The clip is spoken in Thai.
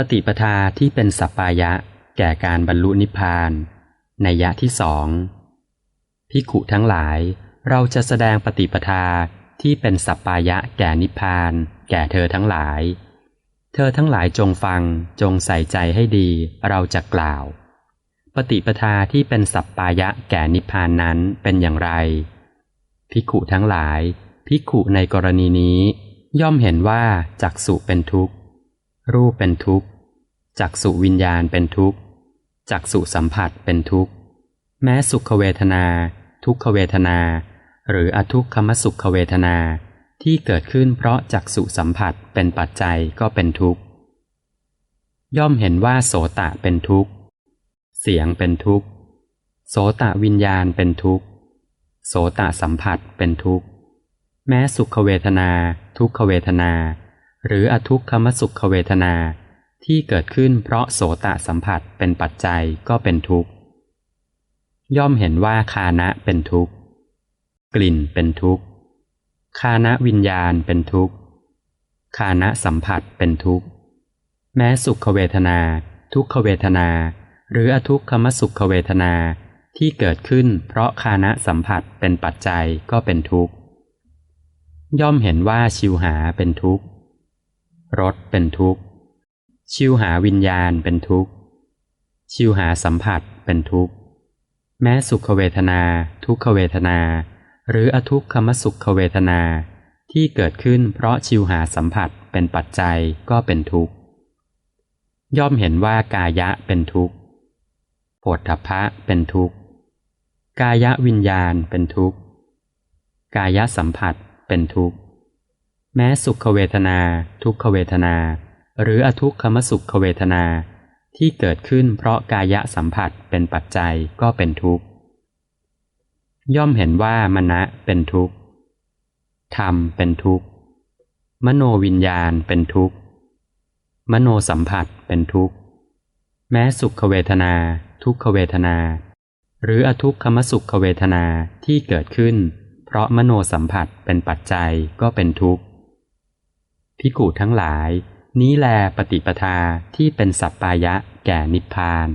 ปฏิปทาที่เป็นสัปปายะ แก่การบรรลุนิพพานในยะที่สองพิขุทั้งหลาย เราจะแสดงปฏิปทาที่เป็นสัปปายะแก่นิพพาน แก่เธอทั้งหลาย เธอทั้งหลายจงฟังจงใส่ใจให้ดีเราจะกล่าว ปฏิปทาที่เป็นสัปปายะแก่นิพพานนั้นเป็นอย่างไรพิขุทั้งหลายพิขุในกรณีนี้ ย่อมเห็นว่าจักสุเป็นทุกข์ รูปเป็นทุกข์จักสุวิญญาณเป็นทุกข์จักสุสัมผัสเป็นทุกข์ แม้สุขเวทนา ทุกขเวทนา หรืออทุกขมสุขเวทนาที่เกิดขึ้นเพราะจักสุสัมผัสเป็นปัจจัยก็เป็นทุกข์ ย่อมเห็นว่าโสตะเป็นทุกข์ เสียงเป็นทุกข์ โสตะวิญญาณเป็นทุกข์ โสตะสัมผัสเป็นทุกข์ แม้สุขเวทนา ทุกขเวทนา หรืออทุกขมสุขเวทนาที่เกิดขึ้นเพราะโสตะสัมผัสเป็นปัจจัยก็เป็นทุกข์ ย่อมเห็นว่าคานะเป็นทุกข์ กลิ่นเป็นทุกข์ คานะวิญญาณเป็นทุกข์ คานะสัมผัสเป็นทุกข์ แม้สุขเวทนา ทุกขเวทนา หรืออทุกขมสุขเวทนาที่เกิดขึ้นเพราะคานะสัมผัสเป็นปัจจัยก็เป็นทุกข์ ย่อมเห็นว่าชิวหาเป็นทุกข์ รสเป็นทุกข์ ชิวหาวิญญาณเป็นทุกข์ ชิวหาสัมผัสเป็นทุกข์ แม้สุขเวทนา ทุกขเวทนา หรืออทุกขมสุขเวทนาที่เกิดขึ้นเพราะชิวหาสัมผัสเป็นปัจจัยก็เป็นทุกข์ ย่อมเห็นว่ากายะเป็นทุกข์โผฏฐพะเป็นทุกข์ กายะวิญญาณเป็นทุกข์ กายะสัมผัสเป็นทุกข์ แม้สุขเวทนา ทุกขเวทนา หรืออทุกขมสุขเวทนา ที่เกิดขึ้นเพราะกายะสัมผัสเป็นปัจจัยก็เป็นทุกข์ ย่อมเห็นว่ามณะเป็นทุกข์ธรรมเป็นทุกข์ มโนวิญญาณเป็นทุกข์ มโนสัมผัสเป็นทุกข์ แม้สุขเวทนา ทุกขเวทนา หรืออทุกขมสุขเวทนาที่เกิดขึ้น เพราะมโนสัมผัสเป็นปัจจัยก็เป็นทุกข์ พิกูทั้งหลาย นี้แลปฏิปทาที่เป็นสัปปายะแก่นิพพาน